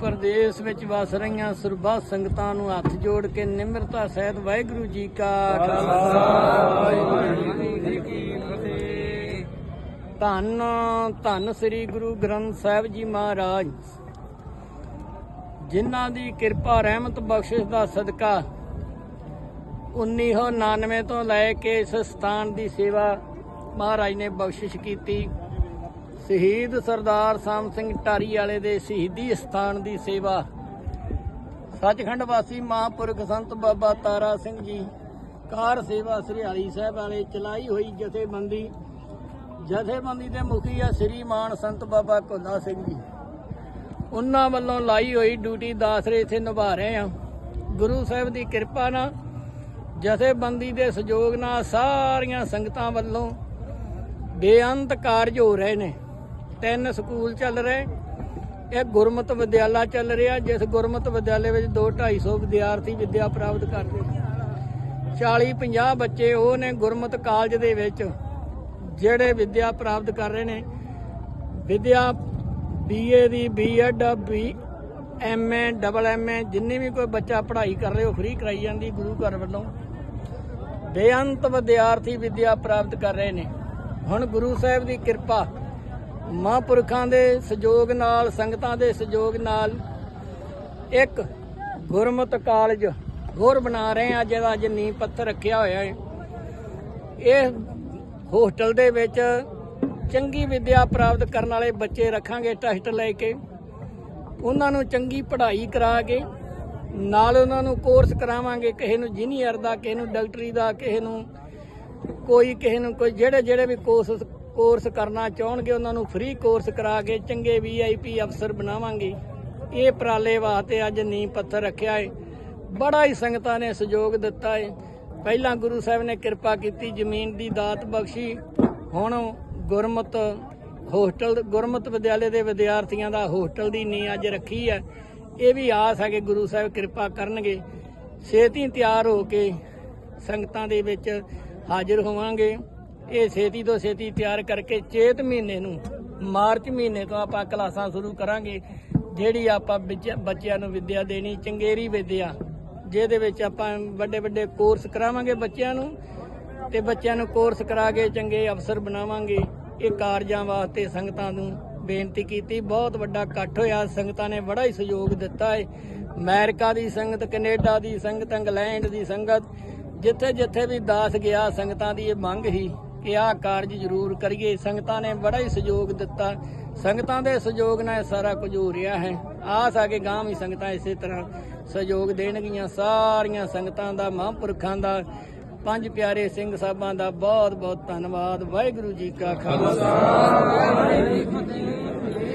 ਪ੍ਰਦੇਸ਼ ਵਿੱਚ ਵਸ ਰਹੀਆਂ ਸਰਬੱਤ ਸੰਗਤਾਂ ਨੂੰ ਹੱਥ ਜੋੜ ਕੇ ਨਿਮਰਤਾ ਸਹਿਤ ਵਾਹਿਗੁਰੂ ਜੀ ਕਾ ਖਾਲਸਾ। ਵਾਹਿਗੁਰੂ ਜੀ ਕੀ ਫਤਿਹ ਧੰਨ ਧੰਨ ਸ੍ਰੀ ਗੁਰੂ ਗ੍ਰੰਥ ਸਾਹਿਬ ਜੀ ਮਹਾਰਾਜ, ਜਿਨ੍ਹਾਂ ਦੀ ਕਿਰਪਾ, ਰਹਿਮਤ, ਬਖਸ਼ਿਸ਼ ਦਾ ਸਦਕਾ 1999 ਤੋਂ ਲੈ ਕੇ ਇਸ ਸਥਾਨ ਦੀ ਸੇਵਾ ਮਹਾਰਾਜ ਨੇ ਬਖਸ਼ਿਸ਼ ਕੀਤੀ। ਸ਼ਹੀਦ ਸਰਦਾਰ ਸਾਮ ਸਿੰਘ ਟਾਰੀ ਵਾਲੇ ਦੇ ਸ਼ਹੀਦੀ ਸਥਾਨ ਦੀ ਸੇਵਾ। ਸੱਚਖੰਡ ਵਾਸੀ ਮਹਾਂਪੁਰਖ ਸੰਤ ਬਾਬਾ ਤਾਰਾ ਸਿੰਘ ਜੀ, ਕਾਰ ਸੇਵਾ ਸ੍ਰੀਹਾਲੀ ਸਾਹਿਬ ਵਾਲੇ ਚਲਾਈ ਹੋਈ ਜਥੇਬੰਦੀ। ਜਥੇਬੰਦੀ ਦੇ ਮੁਖੀ ਆ ਸ੍ਰੀ ਮਾਨ ਸੰਤ ਬਾਬਾ ਕੋਲਾ ਸਿੰਘ ਜੀ। ਉਹਨਾਂ ਵੱਲੋਂ ਲਾਈ ਹੋਈ ਡਿਊਟੀ ਦਾਸਰੇ ਇੱਥੇ ਨਿਭਾ ਰਹੇ ਆ ਗੁਰੂ ਸਾਹਿਬ ਦੀ ਕਿਰਪਾ ਨਾਲ ਜਥੇਬੰਦੀ ਦੇ ਸਹਿਯੋਗ ਨਾਲ ਸਾਰੀਆਂ ਸੰਗਤਾਂ ਵੱਲੋਂ ਬੇਅੰਤ ਕਾਰਜ ਹੋ ਰਹੇ ਨੇ। ਤਿੰਨ ਸਕੂਲ ਚੱਲ ਰਹੇ। ਇਹ ਗੁਰਮਤ ਵਿਦਿਆਲਾ ਚੱਲ ਰਿਹਾ, ਜਿਸ ਗੁਰਮਤ ਵਿਦਿਆਲੇ ਵਿੱਚ 2 250 ਵਿਦਿਆਰਥੀ ਵਿੱਦਿਆ ਪ੍ਰਾਪਤ ਕਰਦੇ। ਨੇ 40 50 ਬੱਚੇ ਉਹ ਨੇ ਗੁਰਮਤ ਕਾਲਜ ਦੇ ਵਿੱਚ, ਜਿਹੜੇ ਵਿੱਦਿਆ ਪ੍ਰਾਪਤ ਕਰ ਰਹੇ ਨੇ। ਵਿੱਦਿਆ ਬੀਏ ਦੀ BEd B MA double MA ਜਿੰਨੀ ਵੀ ਕੋਈ ਬੱਚਾ ਪੜ੍ਹਾਈ ਕਰ ਰਿਹਾ, ਉਹ ਫ੍ਰੀ ਕਰਾਈ ਜਾਂਦੀ ਗੁਰੂ ਘਰ ਵੱਲੋਂ। ਬੇਅੰਤ ਵਿਦਿਆਰਥੀ ਵਿੱਦਿਆ ਪ੍ਰਾਪਤ ਕਰ ਰਹੇ ਨੇ। ਹੁਣ ਗੁਰੂ ਸਾਹਿਬ ਦੀ ਕਿਰਪਾ ਮਹਾਂਪੁਰਖਾਂ ਦੇ ਸਹਿਯੋਗ ਨਾਲ, ਸੰਗਤਾਂ ਦੇ ਸਹਿਯੋਗ ਨਾਲ ਇੱਕ ਗੁਰਮਤ ਕਾਲਜ ਹੋਰ ਬਣਾ ਰਹੇ ਆ ਜਿਹਦਾ ਅੱਜ ਨੀਂਹ ਪੱਥਰ ਰੱਖਿਆ ਹੋਇਆ ਹੈ। ਇਹ ਹੋਸਟਲ ਦੇ ਵਿੱਚ ਚੰਗੀ ਵਿੱਦਿਆ ਪ੍ਰਾਪਤ ਕਰਨ ਵਾਲੇ ਬੱਚੇ ਰੱਖਾਂਗੇ ਟੈਸਟ ਲੈ ਕੇ। ਉਹਨਾਂ ਨੂੰ ਚੰਗੀ ਪੜ੍ਹਾਈ ਕਰਾ ਕੇ, ਨਾਲ ਉਹਨਾਂ ਨੂੰ ਕੋਰਸ ਕਰਾਵਾਂਗੇ, ਕਿਸੇ ਨੂੰ ਇੰਜੀਨੀਅਰ ਦਾ, ਕਿਸੇ ਨੂੰ ਡਾਕਟਰੀ ਦਾ, ਕਿਸੇ ਨੂੰ ਕੋਈ, ਕਿਸੇ ਨੂੰ ਕੋਈ ਜਿਹੜੇ ਜਿਹੜੇ ਵੀ ਕੋਰਸ ਕੋਰਸ ਕਰਨਾ ਚਾਹਣਗੇ, ਉਹਨਾਂ ਨੂੰ ਫ੍ਰੀ ਕੋਰਸ ਕਰਾ ਕੇ ਚੰਗੇ ਵੀਆਈਪੀ ਅਫਸਰ ਬਣਾਵਾਂਗੇ। ਇਹ ਪ੍ਰਾਲੇ ਵਾਸਤੇ ਅੱਜ ਨੀਂਹ ਪੱਥਰ ਰੱਖਿਆ ਹੈ ਬੜਾ ਹੀ ਸੰਗਤਾਂ ਨੇ ਸਹਿਯੋਗ ਦਿੱਤਾ ਹੈ ਪਹਿਲਾਂ ਗੁਰੂ ਸਾਹਿਬ ਨੇ ਕਿਰਪਾ ਕੀਤੀ, ਜ਼ਮੀਨ ਦੀ ਦਾਤ ਬਖਸ਼ੀ। ਹੁਣ ਗੁਰਮਤ ਹੋਸਟਲ, ਗੁਰਮਤ ਵਿਦਿਆਲੇ ਦੇ ਵਿਦਿਆਰਥੀਆਂ ਦਾ ਹੋਸਟਲ ਦੀ ਨੀਂਹ ਅੱਜ ਰੱਖੀ ਹੈ। ਇਹ ਵੀ ਆਸ ਹੈ ਕਿ ਗੁਰੂ ਸਾਹਿਬ ਕਿਰਪਾ ਕਰਨਗੇ। ਛੇਤੀ ਤਿਆਰ ਹੋ ਕੇ ਸੰਗਤਾਂ ਦੇ ਵਿੱਚ ਹਾਜ਼ਰ ਹੋਵਾਂਗੇ। ਇਹ ਛੇਤੀ ਤੋਂ ਛੇਤੀ ਤਿਆਰ ਕਰਕੇ ਚੇਤ ਮਹੀਨੇ ਨੂੰ, ਮਾਰਚ ਮਹੀਨੇ ਤੋਂ ਆਪਾਂ ਕਲਾਸਾਂ ਸ਼ੁਰੂ ਕਰਾਂਗੇ, ਜਿਹੜੀ ਆਪਾਂ ਬੱਚਿਆਂ- ਬੱਚਿਆਂ ਨੂੰ ਵਿੱਦਿਆ ਦੇਣੀ, ਚੰਗੇਰੀ ਵਿੱਦਿਆ, ਜਿਹਦੇ ਵਿੱਚ ਆਪਾਂ ਵੱਡੇ ਵੱਡੇ ਕੋਰਸ ਕਰਾਵਾਂਗੇ ਬੱਚਿਆਂ ਨੂੰ, ਤੇ ਬੱਚਿਆਂ ਨੂੰ ਕੋਰਸ ਕਰਾ ਕੇ ਚੰਗੇ ਅਫਸਰ ਬਣਾਵਾਂਗੇ। ਇਹ ਕਾਰਜਾਂ ਵਾਸਤੇ ਸੰਗਤਾਂ ਨੂੰ ਬੇਨਤੀ ਕੀਤੀ, ਬਹੁਤ ਵੱਡਾ ਇਕੱਠ ਹੋਇਆ, ਸੰਗਤਾਂ ਨੇ ਬੜਾ ਹੀ ਸਹਿਯੋਗ ਦਿੱਤਾ ਹੈ ਅਮਰੀਕਾ ਦੀ ਸੰਗਤ, ਕੈਨੇਡਾ ਦੀ ਸੰਗਤ, ਇੰਗਲੈਂਡ ਦੀ ਸੰਗਤ, ਜਿੱਥੇ ਜਿੱਥੇ ਵੀ ਦਾਸ ਗਿਆ, ਸੰਗਤਾਂ ਦੀ ਇਹ ਮੰਗ ਹੀ ਕਿ ਆਹ ਕਾਰਜ ਜ਼ਰੂਰ ਕਰੀਏ। ਸੰਗਤਾਂ ਨੇ ਬੜਾ ਹੀ ਸਹਿਯੋਗ ਦਿੱਤਾ। ਸੰਗਤਾਂ ਦੇ ਸਹਿਯੋਗ ਨਾਲ ਸਾਰਾ ਕੁਝ ਹੋ ਰਿਹਾ ਹੈ। ਆਸ ਆ ਕੇ ਗਾਂ ਵੀ ਸੰਗਤਾਂ ਇਸੇ ਤਰ੍ਹਾਂ ਸਹਿਯੋਗ ਦੇਣਗੀਆਂ। ਸਾਰੀਆਂ ਸੰਗਤਾਂ ਦਾ, ਮਹਾਂਪੁਰਖਾਂ ਦਾ, ਪੰਜ ਪਿਆਰੇ ਸਿੰਘ ਸਾਹਿਬਾਂ ਦਾ ਬਹੁਤ ਬਹੁਤ ਧੰਨਵਾਦ। ਵਾਹਿਗੁਰੂ ਜੀ ਕਾ ਖਾਲਸਾ। ਵਾਹਿਗੁਰੂ ਜੀ ਕੀ ਫਤਿਹ